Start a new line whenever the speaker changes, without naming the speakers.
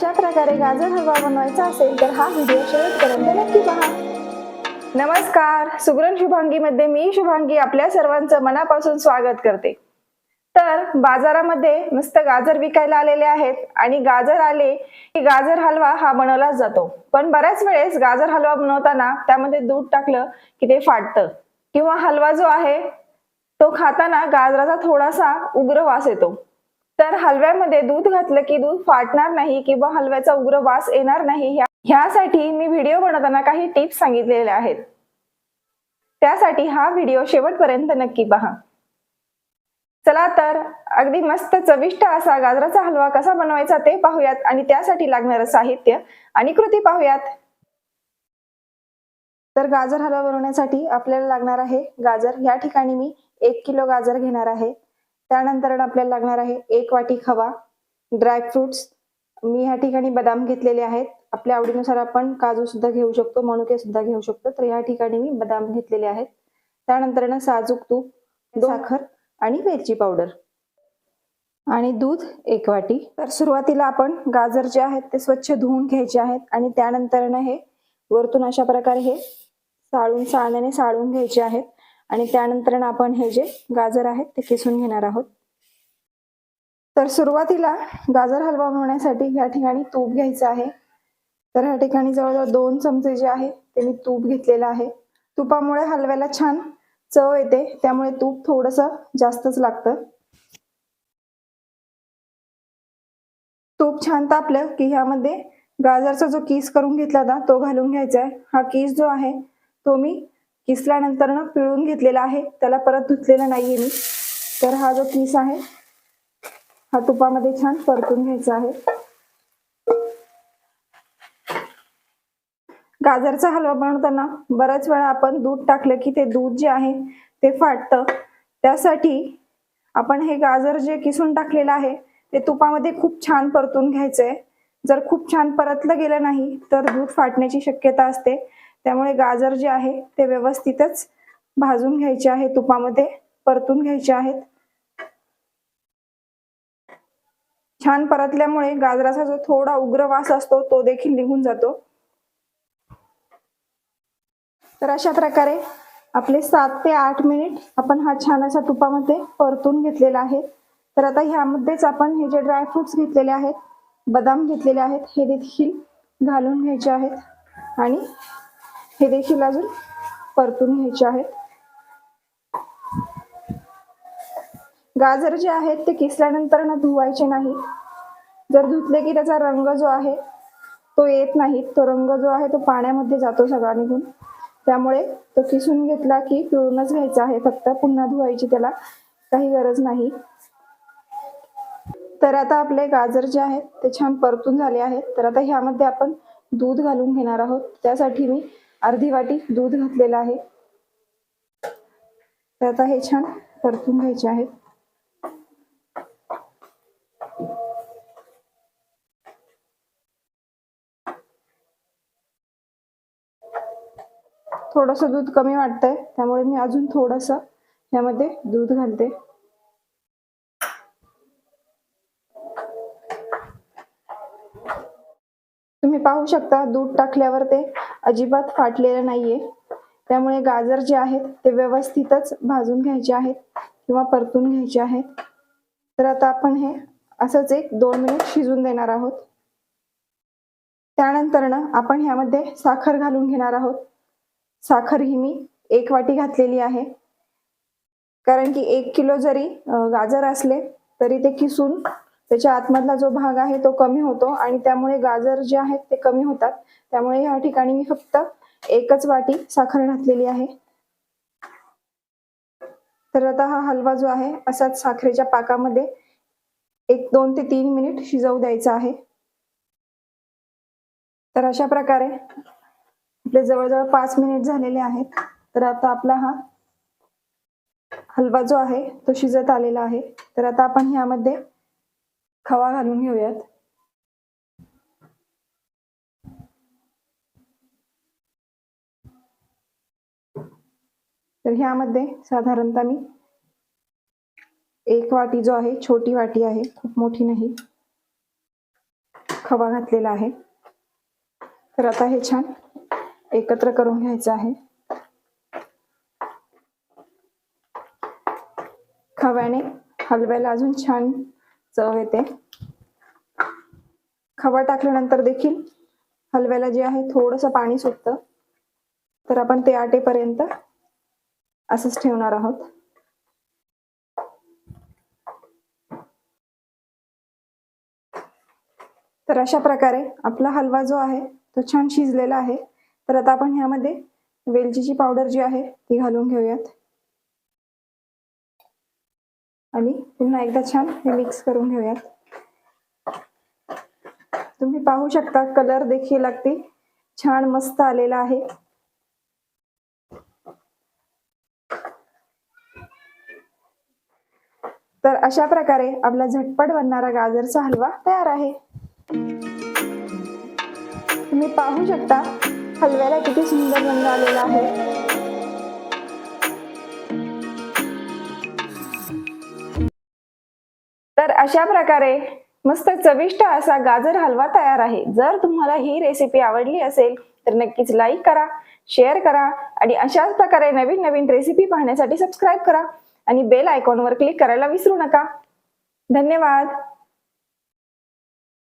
अशा प्रकारे गाजर हलवा बनवायचा असेल तर हा व्हिडिओ शेवटपर्यंत नक्की पहा. नमस्कार. सुगरण शुभांगीमध्ये मी शुभांगी आपल्या सर्वांचं मनापासून स्वागत करते. तर बाजारामध्ये मस्त गाजर विकायला आलेले आहेत आणि गाजर आले की गाजर हलवा हा बनवला जातो. पण बऱ्याच वेळेस गाजर हलवा बनवताना त्यामध्ये दूध टाकलं की ते फाटतं किंवा हलवा जो आहे तो खाताना गाजराचा थोडासा उग्र वास येतो. तर हलव्यामध्ये दूध घातलं की दूध फाटणार नाही किंवा हलव्याचा उग्र वास येणार नाही ह्यासाठी मी व्हिडिओ बनवताना काही टिप्स सांगितलेल्या आहेत. त्यासाठी हा व्हिडिओ शेवटपर्यंत नक्की पहा. चला तर अगदी मस्त चविष्ट असा गाजराचा हलवा कसा बनवायचा ते पाहूयात आणि त्यासाठी लागणारं साहित्य आणि कृती पाहूयात. तर गाजर हलवा बनवण्यासाठी आपल्याला लागणार आहे गाजर. या ठिकाणी मी एक किलो गाजर घेणार आहे. त्यानंतर आपल्याला लागणार आहे एक वाटी खवा ड्रायफ्रुट्स मी ह्या ठिकाणी बदाम घेतलेले आहेत. आपल्या आवडीनुसार आपण काजू सुद्धा घेऊ शकतो मनुके सुद्धा घेऊ शकतो. तर या ठिकाणी मी बदाम घेतलेले आहेत. त्यानंतर ना साजूक तूप साखर आणि वेलची पावडर आणि दूध एक वाटी. तर सुरुवातीला आपण गाजर जे आहेत ते स्वच्छ धुवून घ्यायचे आहेत. आणि त्यानंतर हे वरतून अशा प्रकारे हे साळून साळण्याने साळून घ्यायचे आहेत. आणि त्यानंतर आपण हे जे गाजर आहेत ते किसून घेणार आहोत. तर सुरुवातीला गाजर हलवा बनवण्यासाठी या ठिकाणी तूप घ्यायचं आहे. तर ह्या ठिकाणी जवळजवळ दोन चमचे जे आहे ते मी तूप घेतलेलं आहे. तुपामुळे हलव्याला छान चव येते त्यामुळे तूप थोडस जास्तच लागतं. तूप छान तापलं की ह्यामध्ये गाजरचा जो कीस करून घेतला होता तो घालून घ्यायचा आहे. हा कीस जो आहे तो मी किसल्यानंतर ना पिळून घेतलेला आहे. त्याला परत धुतलेला नाहीये मी. तर हा जो किस आहे हा तुपामध्ये छान परतून घ्यायचा आहे. गाजरचा हलवा बनवताना बऱ्याच वेळा आपण दूध टाकलं की ते दूध जे आहे ते फाटतं. त्यासाठी आपण हे गाजर जे किसून टाकलेलं आहे ते तुपामध्ये खूप छान परतून घ्यायचंय. जर खूप छान परतलं गेलं नाही तर दूध फाटण्याची शक्यता असते. त्यामुळे गाजर जे आहे ते व्यवस्थितच भाजून घ्यायचे आहे तुपामध्ये परतून घ्यायचे आहेत. छान परतल्यामुळे गाजराचा जो थोडा उग्र वास असतो तो देखील निघून जातो. तर अशा प्रकारे आपले सात ते आठ मिनिट आपण हा छान असा तुपामध्ये परतून घेतलेला आहे. तर आता ह्यामध्येच आपण हे जे ड्रायफ्रुट्स घेतलेले आहेत बदाम घेतलेले आहेत हे देखील घालून घ्यायचे आहेत. आणि हे देखील अजून परतून घ्यायचे आहेत. गाजर जे आहेत ते किसल्यानंतर ना धुवायचे नाही जर धुतले की त्याचा रंग जो आहे तो येत नाही तो रंग जो आहे तो पाण्यामध्ये जातो सगळा निघून. त्यामुळे तो किसून घेतला की पिळूनच घ्यायचा आहे. फक्त पुन्हा धुवायची त्याला काही गरज नाही. तर आता आपले गाजर जे आहेत ते छान परतून झाले आहेत. तर आता ह्यामध्ये आपण दूध घालून घेणार आहोत. त्यासाठी मी अर्धी वाटी दूध घातलेलं आहे. तर आता हे छान परतून घ्यायचे आहेत. थोडस दूध कमी वाटतंय त्यामुळे मी अजून थोडस यामध्ये दूध घालते. तुम्ही पाहू शकता दूध टाकल्यावर ते अजिबात फाटलेलं नाहीये. त्यामुळे गाजर जे आहेत ते व्यवस्थितच भाजून घ्यायचे आहेत किंवा परतून घ्यायचे आहेत. तर आता आपण हे असंच एक दोन मिनिट शिजून देणार आहोत. त्यानंतर ना आपण ह्यामध्ये साखर घालून घेणार आहोत. साखर ही मी एक वाटी घातलेली आहे. कारण की एक किलो जरी गाजर असले तरी ते किसून त्याच्या आतमधला जो भाग आहे तो कमी होतो आणि त्यामुळे गाजर जे आहेत ते कमी होतात. त्यामुळे ह्या ठिकाणी मी फक्त एकच वाटी साखर घातलेली आहे. तर आता हा हलवा जो आहे असाच साखरेच्या पाकामध्ये एक दोन ते तीन मिनिट शिजवू द्यायचा आहे. तर अशा प्रकारे आपले जवळजवळ पाच मिनिट झालेले आहेत. तर आता आपला हा हलवा जो आहे तो शिजत आलेला आहे. तर आता आपण ह्यामध्ये खवा घालून घेऊयात तर ह्यामध्ये साधारणतः मी एक वाटी जो आहे छोटी वाटी आहे खूप मोठी नाही. खवा घातलेला आहे. तर आता हे छान एकत्र करून घ्यायचं आहे. खव्याने हलव्याला अजून छान चव येते. खवा टाकल्यानंतर देखील हलव्याला जे आहे थोडंसं पाणी सुटतं. तर आपण ते आटेपर्यंत असंच ठेवणार आहोत. तर अशा प्रकारे आपला हलवा जो आहे तो छान शिजलेला आहे. तर आता आपण ह्यामध्ये वेलचीची पावडर जी आहे ती घालून घेऊयात. आणि पुन्हा एकदा छान हे मिक्स करून घेऊयात. तुम्ही पाहू शकता कलर देखील अगदी छान मस्त आलेला आहे. तर अशा प्रकारे आपला झटपट बनणारा गाजरचा हलवा तयार आहे. तुम्ही पाहू शकता हलव्याला किती सुंदर रंग आलेला आहे. अशा प्रकारे मस्त चविष्ट असा गाजर हलवा तयार आहे. जर तुम्हाला ही रेसिपी आवडली असेल तर नक्कीच लाईक करा शेअर करा आणि अशाच प्रकारे नवीन नवीन रेसिपी पाहण्यासाठी सबस्क्राईब करा आणि बेल आयकॉनवर क्लिक करायला विसरू नका. धन्यवाद.